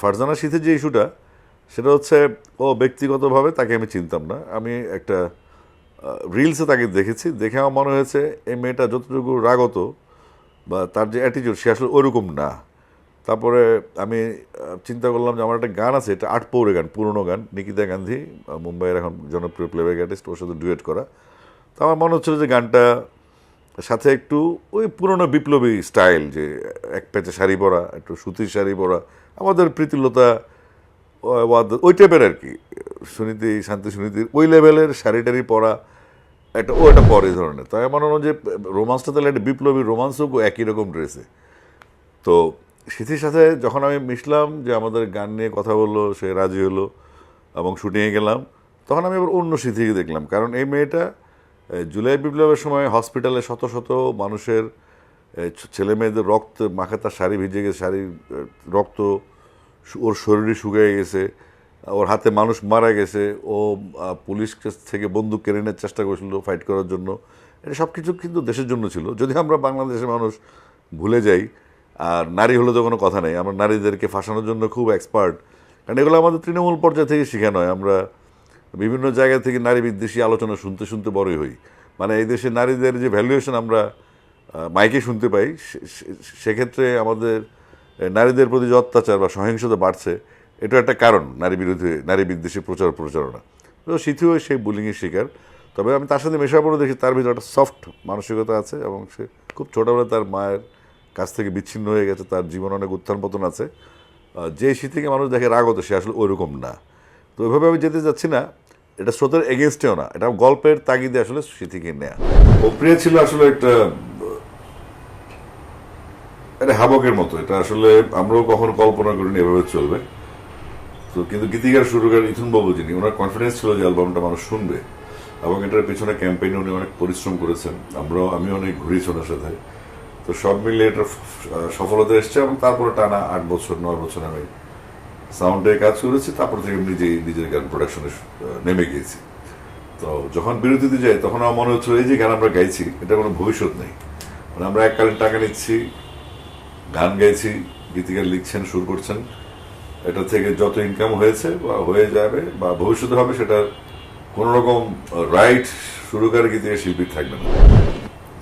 ফারজানা শীতের যে ইস্যুটা, সেটা হচ্ছে ও ব্যক্তিগতভাবে তাকে আমি চিনতাম না। আমি একটা রিলসে তাকে দেখেছি। দেখে আমার মনে হয়েছে এই মেয়েটা যতটুকু রাগত বা তার যে অ্যাটিটিউড সে আসলে ওরকম না। তারপরে আমি চিন্তা করলাম যে আমার একটা গান আছে, এটা আট পৌরে গান, পুরনো গান, নিকিতা গান্ধী মুম্বাইয়ের এখন জনপ্রিয় প্লেব্যাক আর্টিস্ট, ওর সাথে ডুয়েট করা। তো আমার মনে হচ্ছিল যে গানটা সাথে একটু ওই পুরনো বিপ্লবী স্টাইল, যে এক প্যাচে শাড়ি পরা, একটু সুতির শাড়ি পরা আমাদের প্রীতিলতা ওই টাইপের আর কি। সুনীতি, শান্তি সুনীতির ওই লেভেলের শাড়ি পরা একটা, ও একটা পরে ধরনের। তাই আমার মনে যে রোমান্সটা তাহলে একটা বিপ্লবী রোমান্সও একই রকম ড্রেসে তো সিথির সাথে যখন আমি মিশলাম যে আমাদের গান নিয়ে কথা বলল সে রাজি হলো এবং শুটিংয়ে গেলাম, তখন আমি আবার অন্য সিথিকে দেখলাম। কারণ এই মেয়েটা জুলাই বিপ্লবের সময় হসপিটালে শত শত মানুষের ছেলে মেয়েদের রক্ত, মাখা তার শাড়ি ভিজে গেছে শাড়ির রক্ত ওর শরীরে শুকিয়ে গেছে, ওর হাতে মানুষ মারা গেছে, ও পুলিশ থেকে বন্দুক কেড়ে নেওয়ার চেষ্টা করেছিল ফাইট করার জন্য। এটা সব কিছু কিন্তু দেশের জন্য ছিল। যদি আমরা বাংলাদেশের মানুষ ভুলে যাই, আর নারী হলে তো কোনো কথা নেই, আমরা নারীদেরকে ফাঁসানোর জন্য খুব এক্সপার্ট কারণ এগুলো আমাদের তৃণমূল পর্যায় থেকে শেখানো হয় আমরা বিভিন্ন জায়গা থেকে নারী বিদ্বেষী আলোচনা শুনতে শুনতে বড়ই হই। মানে এই দেশে নারীদের যে ভ্যালুয়েশন আমরা মাইকে শুনতে পাই সেক্ষেত্রে আমাদের নারীদের প্রতি যে অত্যাচার বা সহিংসতা বাড়ছে, এটা একটা কারণ নারী বিরোধী নারী বিদ্বেষী প্রচার প্রচারণা। তো সিথিও সেই বুলিংয়ের শিকার। তবে আমি তার সাথে মেশা পড়ে দেখি, তার ভিতরে একটা সফট মানসিকতা আছে এবং সে খুব ছোটোবেলায় তার মায়ের কাছ থেকে বিচ্ছিন্ন হয়ে গেছে, তার জীবন অনেক উত্থান পতন আছে। যে শীতিকে মানুষ দেখে রাগত সে আসলে ওইরকম না। তো ওইভাবে আমি যেতে যাচ্ছি না, এটা স্রোতের এগেনস্টেও না, এটা গল্পের তাগিদে আসলে স্মৃতিকে নেয়া। অপ্রিয়া ছিল আসলে একটা এটা হাবকের মতো। এটা আসলে আমরাও কখনো কল্পনা করিনি এভাবে চলবে। তো কিন্তু গীতিকার সুরকার ইথুন বাবু যিনি, ওনার কনফিডেন্স ছিল যে অ্যালবামটা মানুষ শুনবে। এবং এটার পিছনে ক্যাম্পেইনে উনি অনেক পরিশ্রম করেছেন। আমরাও আমি অনেক ঘুরেছি ওনার সাথে। তো সব মিলিয়ে এটা সফলতা এসছে এবং তারপরে টানা আট বছর, নয় বছর আমি সাউন্ডে কাজ করেছি। তারপর থেকে নিজেই নিজের গান প্রোডাকশনে নেমে গিয়েছি। তো যখন বিরতিতে যাই, তখন আমার মনে হচ্ছিল এই যে গান আমরা গাইছি, এটা কোনো ভবিষ্যৎ নেই। মানে আমরা এককালীন টাকা নিচ্ছি গান গাইছি, গীতিকার লিখছেন, সুর করছেন। এটা থেকে যত ইনকাম হয়েছে বা হয়ে যাবে বা ভবিষ্যতে হবে সেটার কোনো রকম রাইট সুরকার, গীতিকার, শিল্পী থাকবে না।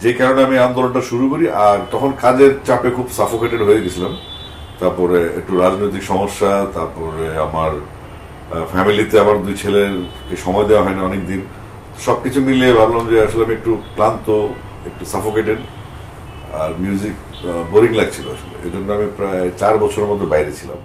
যে কারণে আমি আন্দোলনটা শুরু করি, আর তখন কাজের চাপে খুব সাফোকেটেড হয়ে গেছিলাম। তারপরে একটু রাজনৈতিক সমস্যা, তারপরে আমার ফ্যামিলিতে আমার দুই ছেলেরকে সময় দেওয়া হয় না অনেকদিন। সব কিছু মিলিয়ে ভাবলাম যে আসলে আমি একটু ক্লান্ত, একটু সাফোকেটেড আর মিউজিক বোরিং লাগছিল আসলে। এই জন্য আমি প্রায় চার বছরের মধ্যে বাইরে ছিলাম।